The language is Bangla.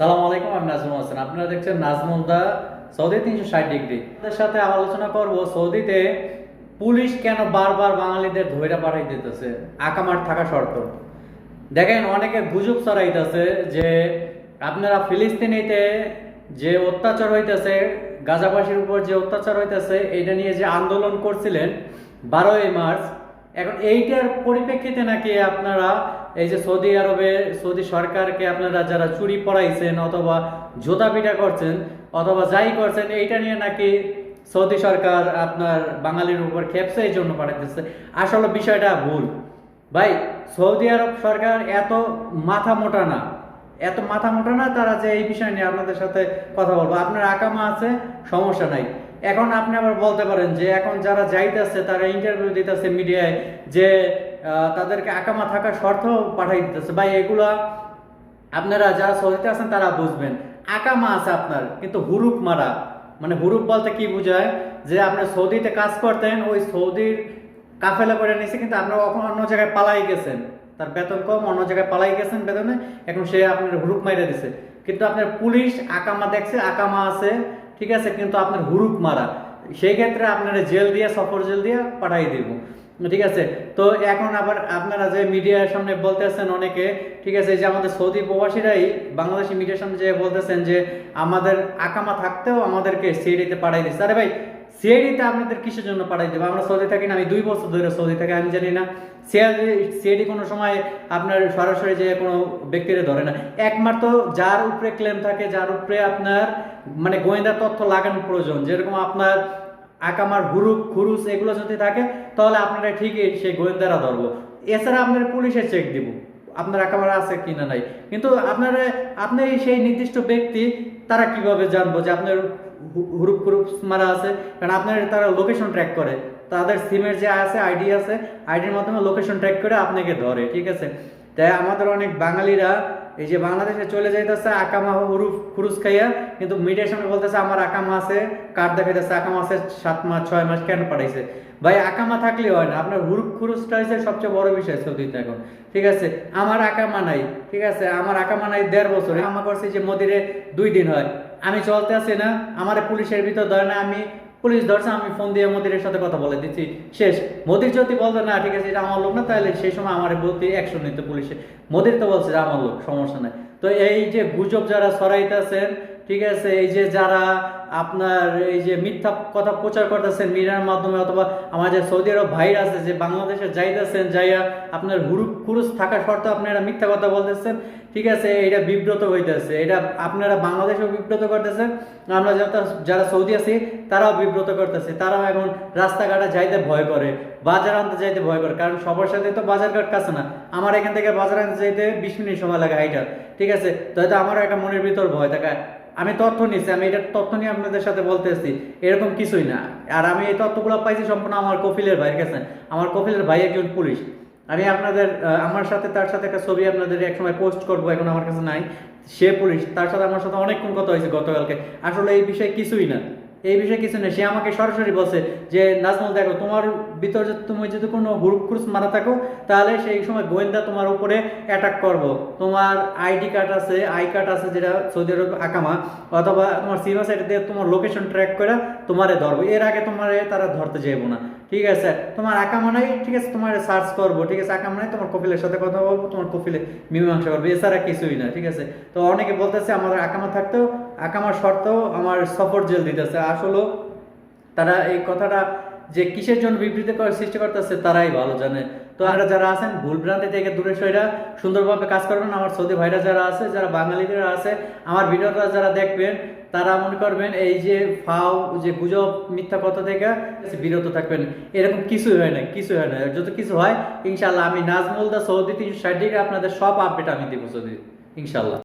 সালাম আলাইকুম, আমি নাজমুল হাসান। আপনারা দেখছেন নাজমুল দা, সৌদি তিনশো ষাট ডিগ্রি। সাথে আলোচনা করব। সৌদিতে পুলিশ কেন বারবার বাঙালিদের ধৈর্য পাঠাই দিতেছে? আকামার থাকা শর্ত। দেখেন, অনেকে গুজব ছড়াইতেছে যে, আপনারা ফিলিস্তিনিতে যে অত্যাচার হইতেছে, গাজাবাসীর উপর যে অত্যাচার হইতেছে এটা নিয়ে যে আন্দোলন করছিলেন বারোই মার্চ এখন এইটার পরিপ্রেক্ষিতে নাকি আপনারা এই যে সৌদি আরবে, সৌদি সরকারকে আপনারা যারা চুরি পড়াইছেন অথবা জোতা পিটা করছেন অথবা যাই করছেন, এইটা নিয়ে নাকি সৌদি সরকার আপনার বাঙালির উপর খেপছে এই জন্য পাঠাইতেছে। আসলে বিষয়টা ভুল। ভাই, সৌদি আরব সরকার এত মাথা মোটা না। এত মাথা মোটা না তারা যে এই বিষয় নিয়ে আপনাদের সাথে কথা বলব। আপনার আকামা আছে, সমস্যা নাই। এখন আপনি আবার বলতে পারেন যে এখন যারা যাইতেছে, তারা ইন্টারভিউ দিতেছে মিডিয়ায় যে তাদেরকে আকামা থাকার শর্ত পাঠাই দিতেছে। ভাই, এগুলা আপনারা যারা সৌদিতে আছেন, তারা বুঝবেন। আকামা আছে আপনার, কিন্তু হুরুপ মারা। মানে হুরুপ বলতে কি বোঝায়? যে আপনি সৌদিতে কাজ করতেন, ওই সৌদির কাফেলা করে নিছে, কিন্তু আপনার এখন অন্য জায়গায় পালাই গেছেন? তার বেতন কম, অন্য জায়গায় পালাই গেছেন বেতনে, এখন সে আপনার হুরুপ মাইরা দিছে। কিন্তু আপনার পুলিশ আকামা দেখছে, আকামা আছে ঠিক আছে, কিন্তু আপনার হুরুপ মারা, সেই ক্ষেত্রে আপনারা জেল দিয়ে, সফর জেল দিয়ে পাঠাই দিব। ঠিক আছে, তো এখন আবার আপনারা যে মিডিয়ার সামনে বলতেছেন অনেকে, ঠিক আছে যে আমাদের সৌদি প্রবাসীরাই বাংলাদেশি মিডিয়ার সামনে যে বলতেছেন যে আমাদের আকামা থাকতেও আমাদেরকে সিডিতে পাঠাই দিচ্ছে। আরে ভাই সিআইডিতে আপনাদের কিসের জন্য পাঠাই দেবো? আমরা সৌদি থাকি না, আমি দুই বছর ধরে সৌদি থাকি, আমি জানি না। সিআইডি সিআইডি কোনো সময় আপনার সরাসরি যে কোনো ব্যক্তিরে ধরে না। একমাত্র যার উপরে ক্লেম থাকে, যার উপরে আপনার মানে গোয়েন্দা তথ্য লাগানো প্রয়োজন। যেরকম আপনার আকামার হুরুপ খুরুস এগুলো যদি থাকে, তাহলে আপনারা ঠিকই সেই গোয়েন্দারা ধরবো। এছাড়া আপনার পুলিশে চেক দিব, আপনার আকামার আছে কিনা নাই। কিন্তু আপনারা, আপনি সেই নির্দিষ্ট ব্যক্তি, তারা কীভাবে জানব যে আপনার হুরুপ খুরুপ মারা আছে। কারণ আপনার তারা লোকেশন ট্র্যাক করে। তাদের সিমের যে আছে আইডি আছে আইডির মাধ্যমে লোকেশন ট্র্যাক করে আপনাকে ধরে, ঠিক আছে? তাই আমাদের অনেক বাঙালিরা এই যে বাংলাদেশে চলে যাইতেছে আকামা হুরুফ খুরুস খাইয়া, কিন্তু মিডিয়ার সামনে বলতেছে, আমার আকামা আছে কার্ড দেখাইতেছে? আকামা আছে সাত মাস, ছয় মাস কেন পাঠাইছে? ভাই, আকামা থাকলে হয় না। আপনার হুরুপ খুরুসটা হচ্ছে সবচেয়ে বড় বিষয় সৌদিতে এখন, ঠিক আছে? আমার আকামা নাই, ঠিক আছে? আমার আকামা নাই দেড় বছর। আমা করছে যে মদিরে দুই দিন হয়। আমি চলতে আছি না, আমার পুলিশের ভিতর ধরে না, আমি পুলিশ ধরছে, আমি ফোন দিয়ে মোদির সাথে কথা বলে দিচ্ছি। শেষ। মোদির যদি বলতো, না, ঠিক আছে, এটা আমার লোক না, তাহলে সেই সময় আমার বলতে একশো নিত পুলিশে। মোদির তো বলছে যে আমার লোক, সমস্যা নাই। তো এই যে গুজব যারা সরাইতেছেন ঠিক আছে, এই যে যারা আপনার এই যে মিথ্যা কথা প্রচার করতেছেন মিডিয়ার মাধ্যমে অথবা আমাদের সৌদি আরব ভাইরা আছে যে বাংলাদেশে যাইতেছেন, যাইয়া আপনার হুরুপ খুরুস থাকা সত্ত্বেও আপনারা মিথ্যা কথা বলতেছেন। ঠিক আছে, এটা বিব্রত হইতেছে। এটা আপনারা বাংলাদেশেও বিব্রত করতেছেন। আমরা যারা- যারা সৌদি আছি, তারাও বিব্রত করতেছে। তারাও এখন রাস্তাঘাটে যাইতে ভয় করে, বাজার আনতে যাইতে ভয় করে। কারণ সবার সাথে তো বাজার ঘাট কাছে না। আমার এখান থেকে বাজার আনতে যাইতে বিশ মিনিট সময় লাগে হাইটা ঠিক আছে, তো হয়তো আমারও একটা মনের ভিতর ভয় থাকে। আমি তথ্য নিচ্ছি আমি এটার তথ্য নিয়ে আপনাদের সাথে বলতেছি। এরকম কিছুই না। আর আমি এই তথ্যগুলো পাইছি সম্পূর্ণ আমার কফিলের ভাইয়ের কাছে। আমার কফিলের ভাই একজন পুলিশ। আমি আপনাদের আমার সাথে, তার সাথে একটা ছবি আপনাদের এক সময় পোস্ট করব, এখন আমার কাছে নাই। সে পুলিশ, তার সাথে আমার সাথে অনেকক্ষণ কথা হয়েছে গতকালকে। আসলে এই বিষয়ে কিছুই না। এই বিষয়ে কিছু নেই। সে আমাকে সরাসরি বলছে যে, নাজমুল, দেখো, তোমার ভিতর তুমি যদি কোনো গ্রুপ ক্রুস মারা থাকো, তাহলে সেই সময় গোয়েন্দা তোমার উপরে অ্যাটাক করব। তোমার আইডি কার্ড আছে আই কার্ড আছে যেটা সৌদি আরব আকামা, অথবা তোমার সিমা সাইড দিয়ে তোমার লোকেশন ট্র্যাক করে তোমারে ধরবো। এর আগে তোমারে তারা ধরতে যাইবো না। ঠিক আছে? তোমার আকামা নাই, ঠিক আছে, তোমার সার্চ করব। ঠিক আছে, আকামা নাই, তোমার কপিলের সাথে কথা বলব, তোমার কপিলে মীমাংসা করব। এছাড়া কিছুই না, ঠিক আছে? তো অনেকে বলতেছে, আমার আকামা থাকতেও আকামার শর্তেও আমার সফর জেল দিতেছে। আসলে তারা এই কথাটা যে কিসের জন্য বিবৃতি করার সৃষ্টি করতেছে তারাই ভালো জানে। তো আমরা যারা আছেন ভুল ভ্রান্তি থেকে দূরে সইরা সুন্দরভাবে কাজ করবেন। আমার সৌদি ভাইরা যারা আছে যারা বাঙালিদের আছে আমার ভিডিওটা যারা দেখবেন তারা মনে করবেন এই যে ফাও যে গুজব মিথ্যা কথা থেকে বিরত থাকবেন। এরকম কিছুই হয় না কিছুই হয় না যত কিছু হয় ইনশাল্লাহ আমি নাজমুল দা সৌদি তিনশো ষাট ডিগ্রি আপনাদের সব আপডেট আমি দিব সৌদি ইনশাল্লাহ